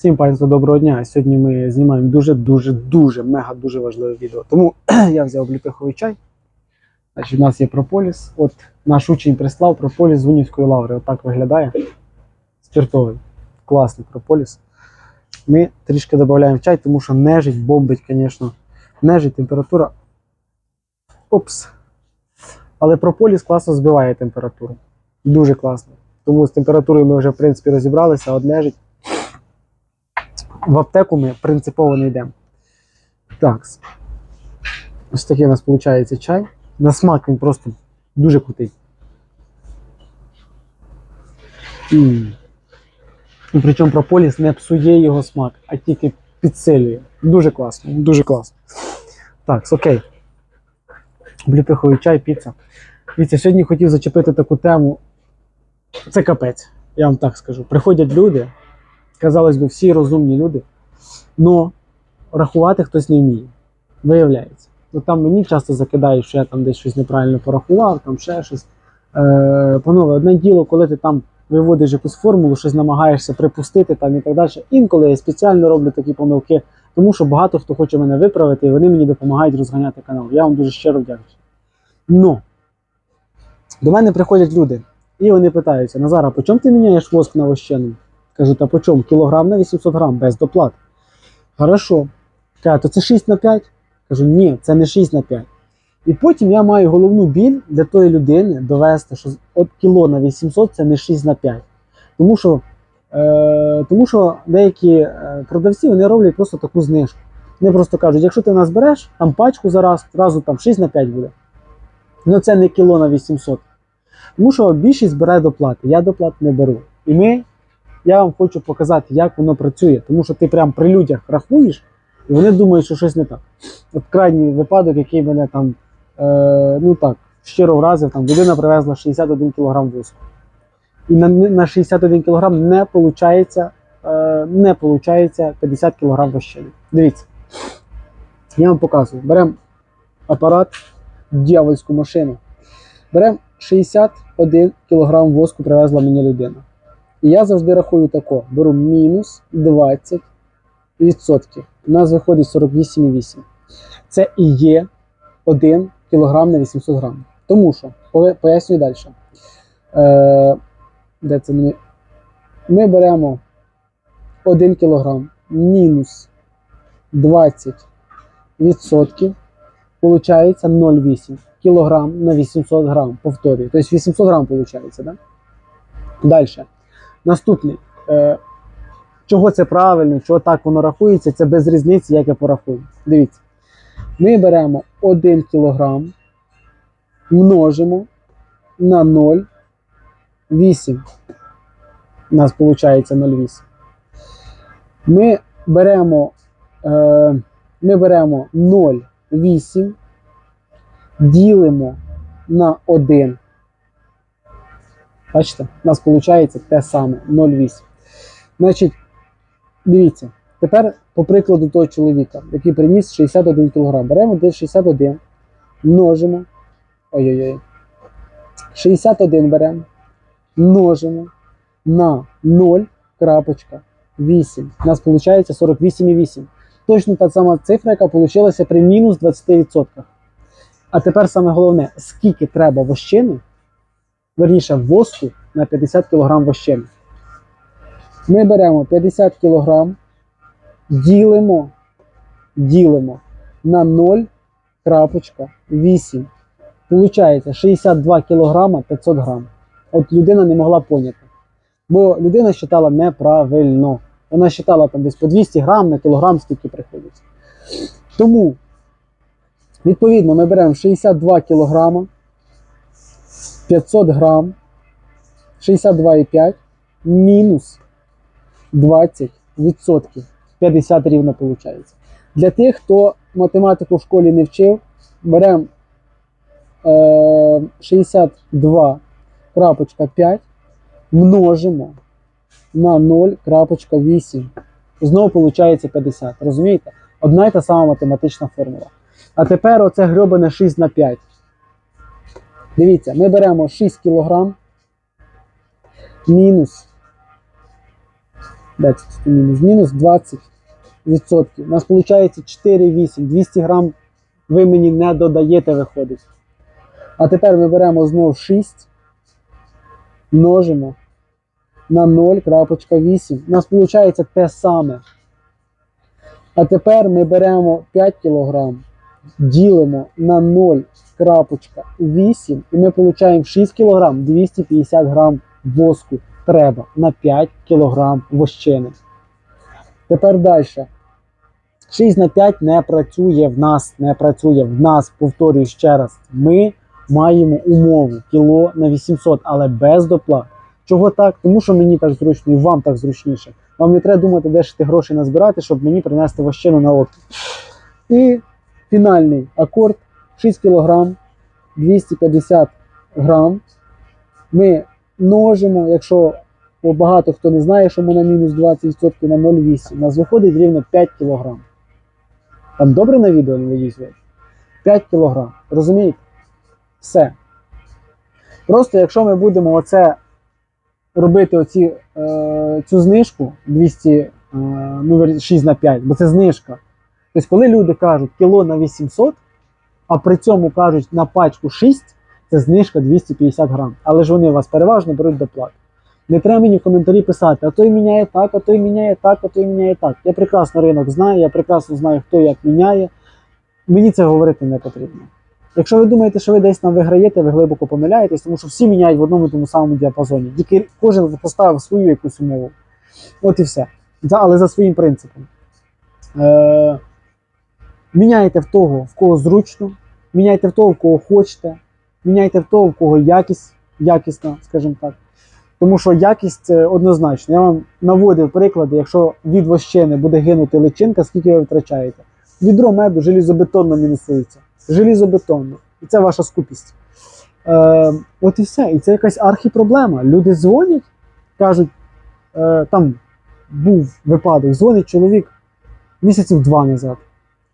Всім панство, доброго дня. Сьогодні ми знімаємо дуже-дуже дуже мега дуже важливе відео. Тому я взяв обліпиховий чай. Значить, у нас є прополіс. От наш учень прислав прополіс з Гунівської лаври. Отак виглядає. Спиртовий. Класний прополіс. Ми трішки додаємо чай, тому що нежить бомбить, звісно. Нежить, температура. Опс. Але прополіс класно збиває температуру. Дуже класно. Тому з температурою ми вже, в принципі, розібралися, от нежить в аптеку ми принципово не йдемо. Так. Ось такий у нас виходить чай. На смак він просто дуже крутий. І причому прополіс не псує його смак, а тільки підсилює. Дуже класно, дуже класно. Так, окей. Обліпиховий чай, піца. Дивіться, сьогодні хотів зачепити таку тему. Це капець, я вам так скажу. Приходять люди, казалось би, всі розумні люди, але рахувати хтось не вміє. Виявляється. Ну там мені часто закидають, що я там десь щось неправильно порахував, там ще щось. Е, панове, одне діло, коли ти там виводиш якусь формулу, щось намагаєшся припустити там і так далі. Інколи я спеціально роблю такі помилки, тому що багато хто хоче мене виправити, і вони мені допомагають розганяти канал. Я вам дуже щиро вдячний. Но до мене приходять люди, і вони питаються: Назара, по чому ти міняєш воск на вощену? Кажу, та по? Кілограм на 800 грам без доплат. Хорошо. Каже, то це 6 на 5? Кажу, ні, це не 6 на 5. І потім я маю головну біль для тої людини довести, що от кіло на 800 це не 6 на 5. Тому що, е, тому що деякі е, продавці вони роблять просто таку знижку. Вони просто кажуть, якщо ти нас береш там пачку зараз, одразу там 6 на 5 буде. Ну це не кіло на 800. Тому що більшість бере доплати. Я доплат не беру. І ми, я вам хочу показати, як воно працює. Тому що ти прям при людях рахуєш, і вони думають, що щось не так. От крайній випадок, який мене там, е, ну так, щиро вразив, там людина привезла 61 кг воску. І на, на 61 кг не виходить, е, не виходить 50 кг вощини. Дивіться. Я вам показую. Беремо апарат, дьявольську машину. Беремо 61 кг воску привезла мені людина. І я завжди рахую тако: беру мінус 20%. У нас виходить 48,8. Це і є 1 кг на 800 грам. Тому що, пояснюю далі. Е, де це ми? Ми беремо 1 кг мінус 20%. Получається 0,8 кг на 800 грам. Повторюю. Тобто 800 грам виходить, да? Далі. Наступний. Е, чого це правильно, чого так воно рахується, це без різниці, як я порахую. Дивіться. Ми беремо 1 кг, множимо на 0,8. У нас виходить 0,8. Ми беремо, е, ми беремо 0,8, ділимо на 1. Бачите, у нас виходить те саме 0,8. Значить, дивіться, тепер по прикладу того чоловіка, який приніс 61 кг. Беремо десь 61, множимо. Ой-ой-ой. 61 беремо, множимо на 0,8. У нас виходить 48,8. Точно та сама цифра, яка вийшла при мінус 20%. А тепер саме головне, скільки треба вощини, верніше воску на 50 кг вощини. Ми беремо 50 кг, ділимо, ділимо на 0,8. Получається 62 кг 500 грам. От людина не могла поняти. Бо людина вважала неправильно. Вона вважала там десь по 200 грам на кілограм скільки приходить. Тому, відповідно, ми беремо 62 кг 500 грам, 62,5 мінус 20%. 50 рівно виходить. Для тих, хто математику в школі не вчив, беремо е, 62,5, множимо на 0,8. Знову виходить 50. Розумієте? Одна і та сама математична формула. А тепер оце грьобане 6 на 5. Дивіться, ми беремо 6 кг мінус мінус? Мінус 20%. У нас виходить 4,8. 200 грам ви мені не додаєте, виходить. А тепер ми беремо знов 6, множимо на 0,8. У нас виходить те саме. А тепер ми беремо 5 кг, ділимо на 0,8 і ми отримуємо 6 кг 250 г воску треба на 5 кг вощини. Тепер далі. 6 на 5 не працює в нас, не працює в нас, повторюю ще раз. Ми маємо умову кіло на 800, але без доплат. Чого так? Тому що мені так зручно і вам так зручніше. Вам не треба думати, де ж ти гроші назбирати, щоб мені принести вощину на лодку. І фінальний акорд 6 кг 250 грам. Ми множимо, якщо багато хто не знає, що ми на мінус 20% на 0,8. У нас виходить рівно 5 кг. Там добре на відео не виїздять? 5 кг. Розумієте? Все. Просто якщо ми будемо оце робити оці, е, цю знижку 200, е, ну, 6 на 5, бо це знижка. Тобто, коли люди кажуть кіло на 800, а при цьому кажуть на пачку 6, це знижка 250 грам. Але ж вони вас переважно беруть доплату. Не треба мені в коментарі писати, а той міняє так, а той міняє так, а той міняє так. Я прекрасно ринок знаю, я прекрасно знаю, хто як міняє. Мені це говорити не потрібно. Якщо ви думаєте, що ви десь там виграєте, ви глибоко помиляєтесь, тому що всі міняють в одному і тому самому діапазоні. Тільки кожен поставив свою якусь умову. От і все. Але за своїм принципом. Е, міняйте в того, в кого зручно, міняйте в того, в кого хочете, міняйте в того, в кого якість, якісна, скажімо так. Тому що якість це однозначно. Я вам наводив приклади, якщо від вощини буде гинути личинка, скільки ви втрачаєте. Відро меду желізобетонно мінусується. Желізобетонно. І це ваша скупість. Е, от і все. І це якась архіпроблема. Люди дзвонять, кажуть, е, там був випадок, дзвонить чоловік місяців два назад.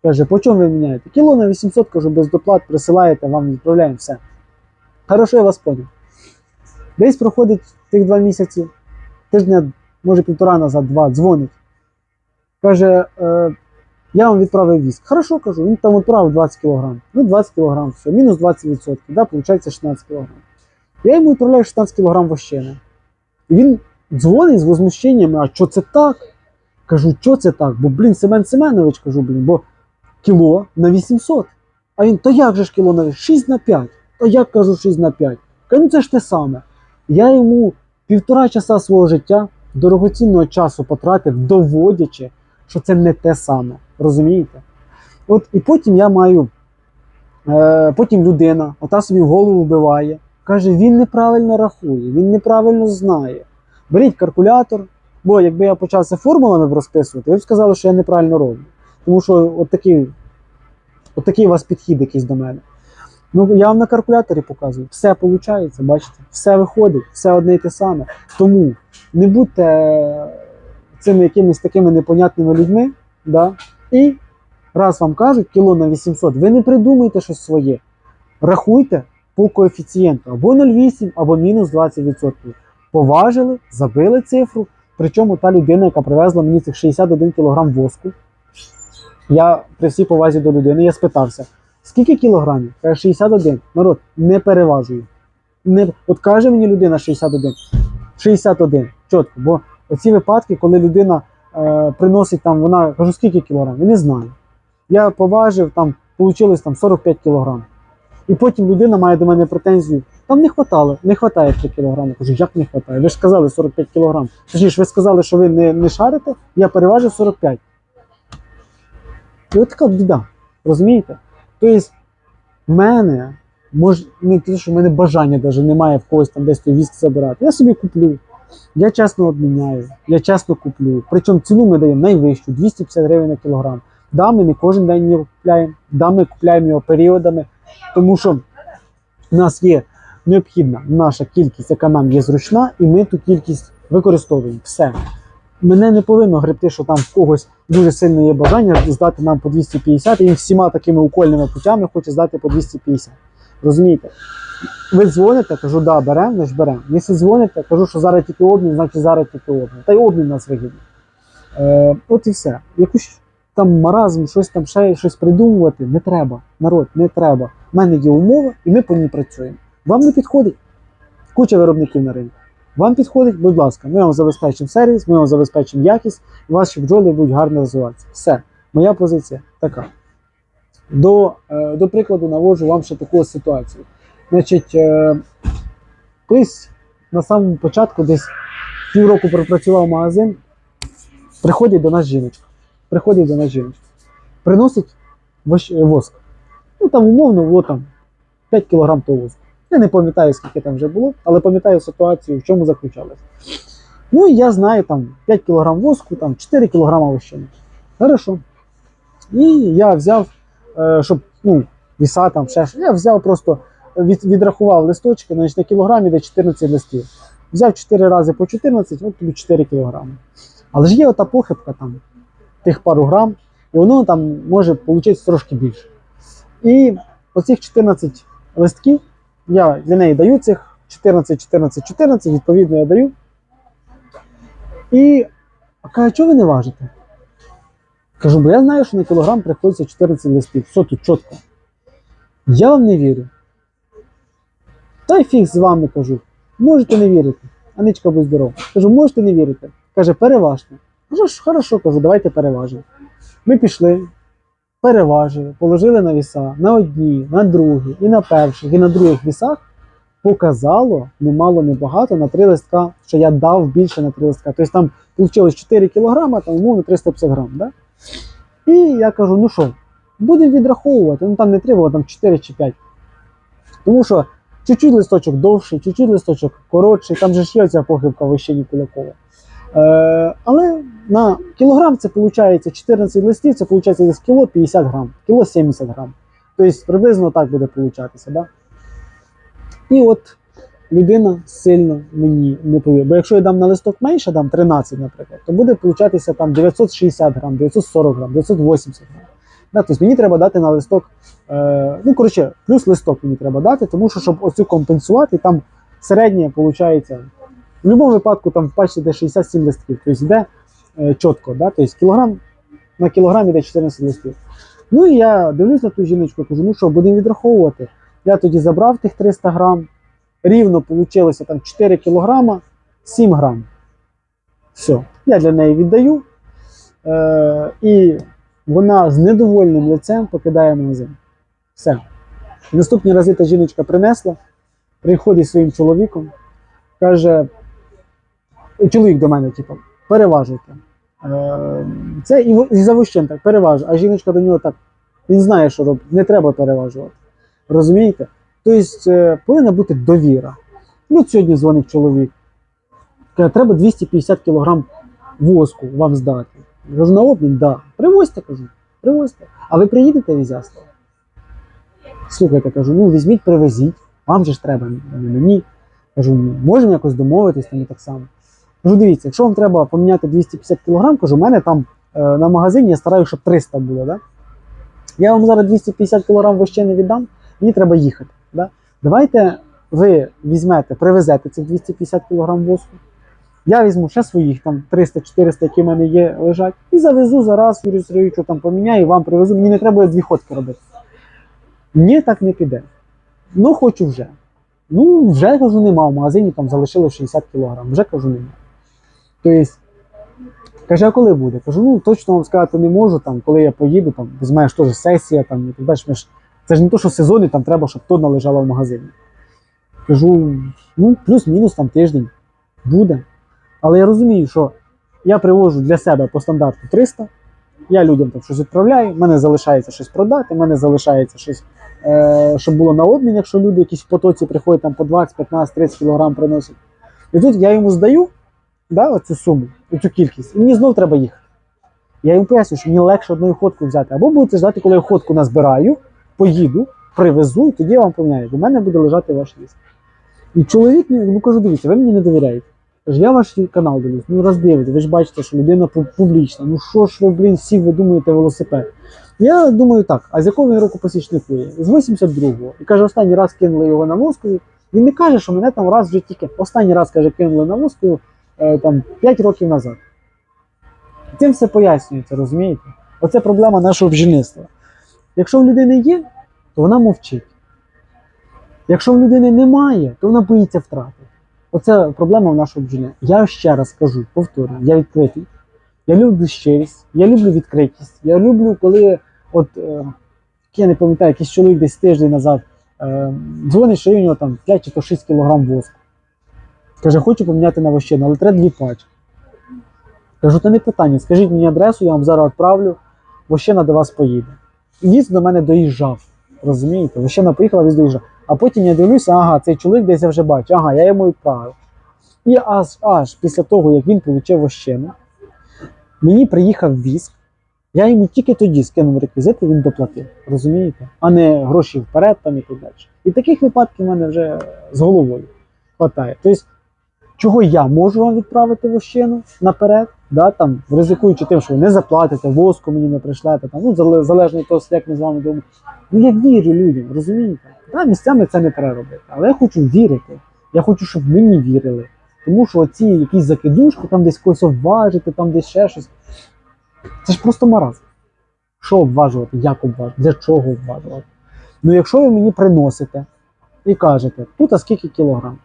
Каже, по чому ви міняєте? Кіло на 800, кажу, без доплат присилаєте, вам відправляємо все. Хорошо, я вас поняв. Десь проходить тих два місяці, тижня, може півтора назад, два, дзвонить. Каже, е, я вам відправив віск. Хорошо, кажу, він там відправив 20 кг. Ну, 20 кг, все, мінус 20%, да, виходить 16 кг. Я йому відправляю 16 кг вощини. І він дзвонить з возмущеннями, а що це так? Кажу, що це так? Бо, блін, Семен Семенович, кажу, блін, бо кіло на 800. А він, то як же ж кіло на 6 на 5? То як кажу 6 на 5? Кажу, ну це ж те саме. Я йому півтора часа свого життя, дорогоцінного часу потратив, доводячи, що це не те саме. Розумієте? От і потім я маю, е, потім людина, ота собі в голову вбиває, каже, він неправильно рахує, він неправильно знає. Беріть калькулятор, бо якби я почався формулами розписувати, ви б сказали, що я неправильно роблю. Тому що от такий, от такий у вас підхід якийсь до мене. Ну, я вам на калькуляторі показую. Все виходить, бачите, все виходить, все одне і те саме. Тому не будьте цими якимись такими непонятними людьми. Да? І раз вам кажуть кіло на 800, ви не придумайте щось своє. Рахуйте по коефіцієнту або 0,8, або мінус 20%. Поважили, забили цифру. Причому та людина, яка привезла мені цих 61 кг воску, я при всій повазі до людини, я спитався, скільки кілограмів? Каже, 61. Народ, не переважую. Не, от каже мені людина 61. 61. Чітко. Бо оці випадки, коли людина е, приносить там, вона кажу, скільки кілограмів? Я не знаю. Я поважив, там вийшло там 45 кілограм. І потім людина має до мене претензію. Там не хватало, не вистачає 3 кілограми. Кажу, як не вистачає? Ви ж сказали 45 кілограм. Точніше, ви сказали, що ви не, не шарите, я переважив 45. І от така біда. Розумієте? Тобто, в мене може, не те, що в мене бажання навіть немає в когось там десь віск забирати. Я собі куплю. Я чесно обміняю, я чесно куплю. Причому ціну ми даємо найвищу 250 гривень на кілограм. Да, ми не кожен день його купляємо, да, ми купляємо його періодами, тому що в нас є необхідна наша кількість, яка нам є зручна, і ми ту кількість використовуємо. Все. Мене не повинно гребти, що там в когось дуже сильно є бажання здати нам по 250, і він всіма такими укольними путями хоче здати по 250. Розумієте? Ви дзвоните, кажу, да, беремо, значить беремо. Якщо дзвоните, кажу, що зараз тільки обмін, значить зараз тільки обмін. Та й обмін нас вигідний. Е, от і все. Якусь там маразм, щось там ще щось придумувати не треба. Народ, не треба. У мене є умова, і ми по ній працюємо. Вам не підходить? Куча виробників на ринку. Вам підходить, будь ласка, ми вам забезпечимо сервіс, ми вам забезпечимо якість, і ваші бджоли будуть гарно розвиватися. Все, моя позиція така. До, е, до прикладу, наводжу вам ще таку ситуацію. Значить, е, колись на самому початку, десь півроку пропрацював магазин, приходить до нас жіночка. Приходить до нас жіночка. Приносить е, воск. Ну там умовно було там 5 кг того воску. Я не пам'ятаю, скільки там вже було, але пам'ятаю ситуацію, в чому заключалася. Ну і я знаю там 5 кг воску, там 4 кг вощини. Хорошо. І я взяв, е, щоб ну, віса там ще. Я взяв просто від, відрахував листочки, значить на кілограмі де 14 листів. Взяв 4 рази по 14, от тобі 4 кілограми. Але ж є ота похибка там, тих пару грам, і воно там може вийти трошки більше. І оцих 14 листків я для неї даю цих 14, 14, 14, відповідно, я даю. І каже, чого ви не важите? Кажу, бо я знаю, що на кілограм приходиться 14 листів. Все тут чітко. Я вам не вірю. Та й фіг з вами кажу. Можете не вірити. Аничка, будь здоров. Кажу, можете не вірити. Каже, переважте. Кажу, хорошо, кажу, давайте переважимо. Ми пішли, переважили, положили на віса на одні, на другі, і на перших, і на других вісах. Показало немало, не багато на три листка, що я дав більше на три листка. Тобто там вийшло 4 кілограма, там умовно 350 грам. Да? І я кажу: ну що, будемо відраховувати. Ну там не три було, там 4 чи 5. Тому що чуть-чуть листочок довший, чуть-чуть листочок коротший, там же ж є ця похибка вищині Кулакова. Е, але на кілограм це виходить 14 листів, це виходить десь кіло 50 грам, кіло 70 грам. Тобто приблизно так буде получатися. Да? І от людина сильно мені не повірить. Бо якщо я дам на листок менше, дам 13, наприклад, то буде получатися там 960 грам, 940 грам, 980 грам. Да, тобто мені треба дати на листок, е, ну коротше, плюс листок мені треба дати, тому що щоб оцю компенсувати, там середнє виходить. В будь-якому випадку там в пачці йде 67 листків, тобто йде е, чітко, да? тобто кілограм на кілограм йде 14 листів. Ну і я дивлюсь на ту жіночку, кажу, ну що, будемо відраховувати. Я тоді забрав тих 300 грам, рівно вийшло там 4 кілограма, 7 грам. Все, я для неї віддаю. Е, і вона з недовольним лицем покидає магазин. Все. Наступні рази та жіночка принесла, приходить своїм чоловіком, каже, чоловік до мене, типу, переважуйте. Е, Це і, за вищен так переважує. А жіночка до нього так, він знає, що робить, не треба переважувати. Розумієте? Тобто е, повинна бути довіра. Ну, от сьогодні дзвонить чоловік. Каже, треба 250 кг воску вам здати. Кажу, на обмін, да. Привозьте, кажу, привозьте. А ви приїдете в Ізяслав? Слухайте, кажу, ну візьміть, привезіть. Вам же ж треба, не мені. Кажу, ну, можемо якось домовитись там і так само. Кажу, дивіться, якщо вам треба поміняти 250 кг, кажу, у мене там е, на магазині я стараюся, щоб 300 було. Да? Я вам зараз 250 кг вообще не віддам, мені треба їхати. Да? Давайте ви візьмете, привезете цих 250 кг воску. Я візьму ще своїх там 300-400, які в мене є, лежать, і завезу зараз, Юрію Сергійовичу там поміняю, і вам привезу. Мені не треба дві ходки робити. Ні, так не піде. Ну, хочу вже. Ну, вже кажу, нема. В магазині там залишили 60 кг. Вже кажу, нема. Тобто, каже, а коли буде? Кажу, ну точно вам сказати не можу, там, коли я поїду, там, візьмеш теж сесія, там, і бачиш, ж- це ж не то, що сезони, там треба, щоб тонна лежала в магазині. Кажу, ну, плюс-мінус там тиждень буде. Але я розумію, що я привожу для себе по стандарту 300, я людям там щось відправляю, в мене залишається щось продати, в мене залишається щось, е, щоб було на обмін, якщо люди якісь в потоці приходять там по 20, 15, 30 кг приносять. І тут я йому здаю да, оцю суму, оцю кількість, і мені знов треба їхати. Я йому поясню, що мені легше одною ходкою взяти. Або будете ждати, коли я ходку назбираю, поїду, привезу, і тоді я вам поміняю. В мене буде лежати ваш ліс. І чоловік ну кажу, дивіться, ви мені не довіряєте. Каже, я ваш канал дивлюсь, ну роздивите, ви ж бачите, що людина публічна. Ну що ж ви, блін, всі ви думаєте велосипед? Я думаю так, а з якого він року посічнику є? З 82-го. І каже, останній раз кинули його на Москові. Він не каже, що мене там раз вже тільки останній раз каже, кинули на Москові е, там 5 років назад. Цим все пояснюється, розумієте? Оце проблема нашого бджільництва. Якщо в людини є, то вона мовчить. Якщо в людини немає, то вона боїться втрати. Оце проблема в нашого бджільництва. Я ще раз кажу, повторюю, я відкритий. Я люблю щирість, я люблю відкритість. Я люблю, коли, от, е, я не пам'ятаю, якийсь чоловік десь тиждень назад е, дзвонить, що у нього там 5 чи то 6 кг воску. Каже, хочу поміняти на вощину, але треба дві пачки. Кажу, то не питання, скажіть мені адресу, я вам зараз відправлю, вощина до вас поїде. І Віз до мене доїжджав. Розумієте? Вощина поїхала, віз доїжджав. А потім я дивлюся, ага, цей чоловік десь я вже бачу, ага, я йому відправив. І аж, аж після того, як він отримав вощину, мені приїхав віск, я йому тільки тоді скинув реквізити, він доплатив. Розумієте? А не гроші вперед там і так далі. І таких випадків в мене вже з головою хватає. Тобто, чого я можу вам відправити вощину наперед, да, там, ризикуючи тим, що ви не заплатите, воску мені не прийшлете, там, ну, залежно від того, як ми з вами думаємо. Ну я вірю людям, розумієте? Да, місцями це не треба робити. Але я хочу вірити. Я хочу, щоб мені вірили. Тому що ці якісь закидушки, там десь когось обважити, там десь ще щось. Це ж просто маразм. Що обважувати, як обважувати, для чого обважувати? Ну, якщо ви мені приносите і кажете, тут а скільки кілограм?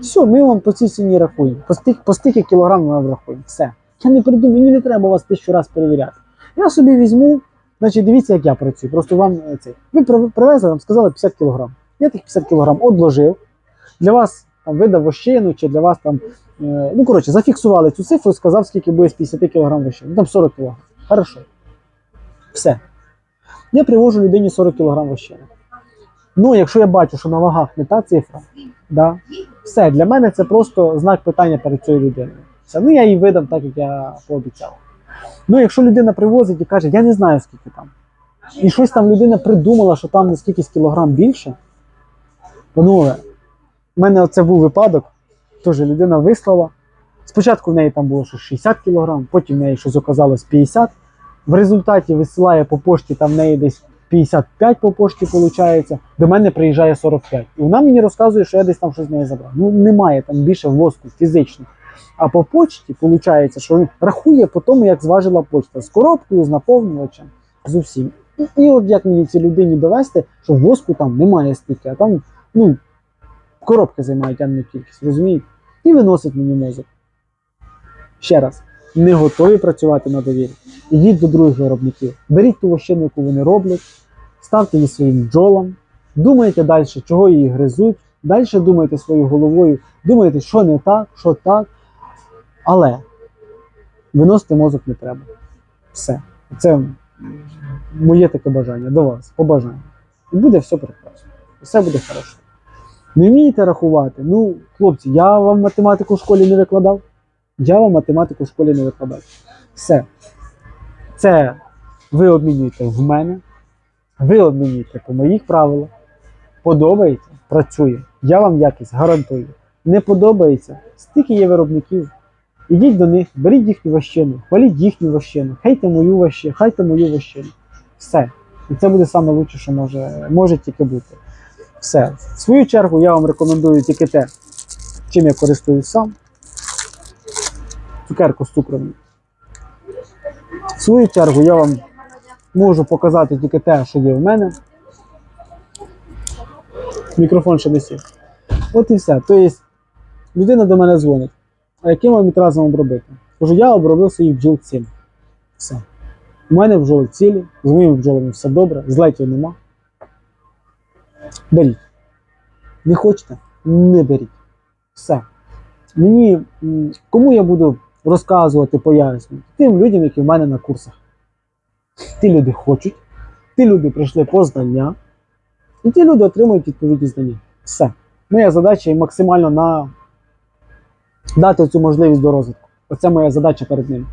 Все, ми вам по цій ціні рахуємо. По стільки, по кілограм вам рахуємо. Все. Я не прийду, мені не треба вас тисячу разів перевіряти. Я собі візьму, значить, дивіться, як я працюю. Просто вам е, цей. Ви привезли, вам сказали 50 кілограм. Я тих 50 кілограм одложив. Для вас там видав вощину, чи для вас там. е, ну, коротше, зафіксували цю цифру і сказав, скільки буде з 50 кілограм вощини. Ну, там 40 кілограм. Хорошо. Все. Я привожу людині 40 кілограм вощини. Ну, якщо я бачу, що на вагах не та цифра, да, все, для мене це просто знак питання перед цією людиною. Все, ну я їй видам так, як я пообіцяв. Ну, якщо людина привозить і каже, я не знаю, скільки там. І щось там людина придумала, що там на скількись кілограм більше. Панове, в мене це був випадок, теж людина вислала. Спочатку в неї там було щось 60 кілограм, потім в неї щось оказалось 50. В результаті висилає по пошті, там в неї десь 55 по пошті виходить, до мене приїжджає 45. І вона мені розказує, що я десь там щось з неї забрав. Ну немає там більше воску фізично. А по почті виходить, що рахує по тому, як зважила почта з коробкою, з наповнювачем, з усім. І, і от як мені цій людині довести, що воску там немає стільки, а там ну, коробки займають, а не кількість, розумієте? І виносить мені мозок. Ще раз, не готові працювати на довірі. Ідіть до других виробників, беріть ту вощину, яку вони роблять, ставте її своїм бджолам, думайте далі, чого її гризуть, далі думайте своєю головою, думайте, що не так, що так. Але виносити мозок не треба. Все. Це моє таке бажання до вас, побажання. І буде все прекрасно. Все буде хорошо. Не вмієте рахувати? Ну, хлопці, я вам математику в школі не викладав. Я вам математику в школі не викладав. Все. Це ви обмінюєте в мене, ви обмінюєте по моїх правилах. Подобається, працює. Я вам якість гарантую. Не подобається, стільки є виробників. Ідіть до них, беріть їхню вощину, хваліть їхню вощину, хайте мою вощину, хайте мою вощину. Все. І це буде лучше, що може, може тільки бути. Все. В свою чергу я вам рекомендую тільки те, чим я користуюсь сам. Цукерку з цукром. В свою чергу я вам можу показати тільки те, що є в мене. Мікрофон ще десь. От і все. Тобто, людина до мене дзвонить. А яким вам відразом обробити? Кажу, я обробив своїх бджіл ціль. Все. У мене бджоли цілі, з моїми бджолами все добре, злетів нема. Беріть. Не хочете? Не беріть. Все. Мені, кому я буду розказувати, пояснювати? Тим людям, які в мене на курсах. Ті люди хочуть, ті люди прийшли по знання, і ті люди отримують відповідні знання. Все. Моя задача є максимально на дати цю можливість до розвитку. Оце моя задача перед ними.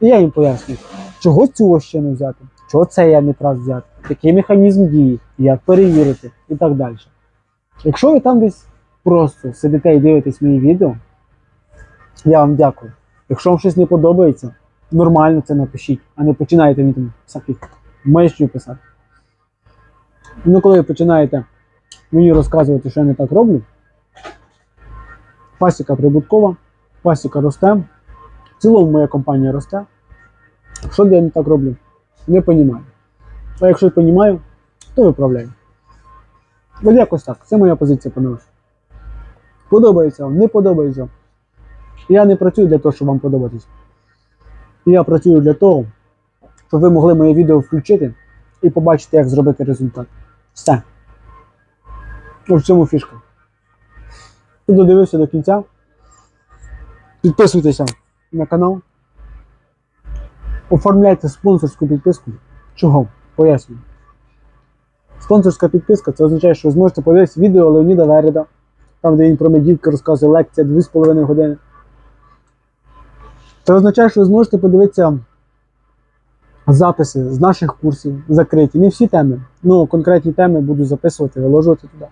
І я їм пояснюю, чого цю вощину взяти, чого цей яднитрат взяти, який механізм дії, як перевірити і так далі. Якщо ви там десь просто сидите і дивитесь мої відео, я вам дякую. Якщо вам щось не подобається, нормально це напишіть, а не починаєте мені там всяких маячню писати. Ну, коли ви починаєте мені розказувати, що я не так роблю, пасіка прибуткова, пасіка росте, в цілому моя компанія росте. Що я не так роблю? Не розумію. А якщо я розумію, то виправляю. Ось якось так. Це моя позиція, панове. Подобається вам, не подобається. Я не працюю для того, щоб вам подобатись. Я працюю для того, щоб ви могли моє відео включити і побачити, як зробити результат. Все. В цьому фішка. Хто додивився до кінця, підписуйтеся на канал. Оформляйте спонсорську підписку. Чого? Пояснюю. Спонсорська підписка це означає, що ви зможете подивитися відео Леоніда Вереда, там, де він про медівки розказує лекція 2,5 години. Це означає, що ви зможете подивитися записи з наших курсів закриті. Не всі теми, ну конкретні теми буду записувати, виложувати туди.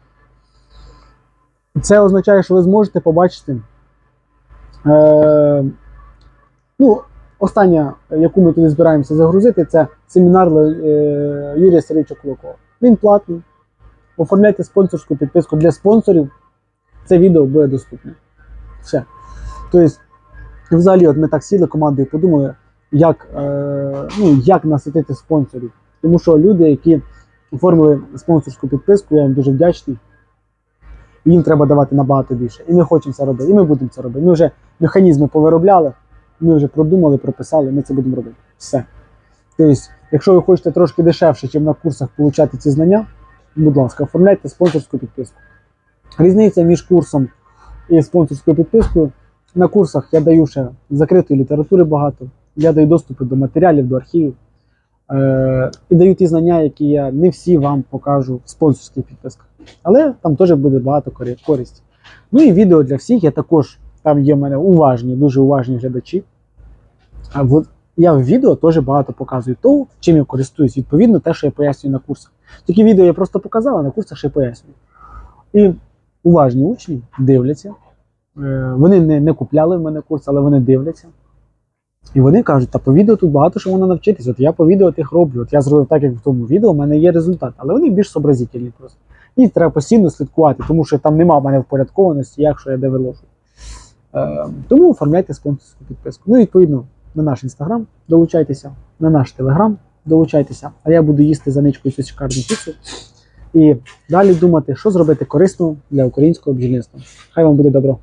Це означає, що ви зможете побачити. Е, ну, остання, яку ми туди збираємося загрузити, це семінар е, Юрія Сергійовича Кулакова. Він платний. Оформляйте спонсорську підписку для спонсорів. Це відео буде доступне. Все. Тобто, взагалі, от ми так сіли командою і подумали, як, е, ну, як наситити спонсорів. Тому що люди, які оформили спонсорську підписку, я їм дуже вдячний. І їм треба давати набагато більше. І ми хочемо це робити, і ми будемо це робити. Ми вже механізми повиробляли, ми вже продумали, прописали, ми це будемо робити. Все. Тобто, якщо ви хочете трошки дешевше, ніж на курсах отримати ці знання, будь ласка, оформляйте спонсорську підписку. Різниця між курсом і спонсорською підпискою. На курсах я даю ще закритої літератури багато, я даю доступи до матеріалів, до архівів. Е- і даю ті знання, які я не всі вам покажу в спонсорських підписках. Але там теж буде багато користі. Ну і відео для всіх. Я також, там є в мене уважні, дуже уважні глядачі. А от я в відео теж багато показую того, чим я користуюсь, відповідно, те, що я пояснюю на курсах. Такі відео я просто показав, а на курсах ще пояснюю. І уважні учні дивляться. Е, Вони не, не купляли в мене курс, але вони дивляться. І вони кажуть, та по відео тут багато що можна навчитись. От я по відео тих роблю. От я зробив так, як в тому відео, в мене є результат. Але вони більш сообразительні просто. І треба постійно слідкувати, тому що там нема в мене впорядкованості, як що я де виложу. Е, тому оформляйте спонсорську підписку. Ну, відповідно, на наш інстаграм долучайтеся, на наш телеграм долучайтеся, а я буду їсти за ничкою цю шикарну піцу. І далі думати, що зробити корисно для українського бджільництва. Хай вам буде добро.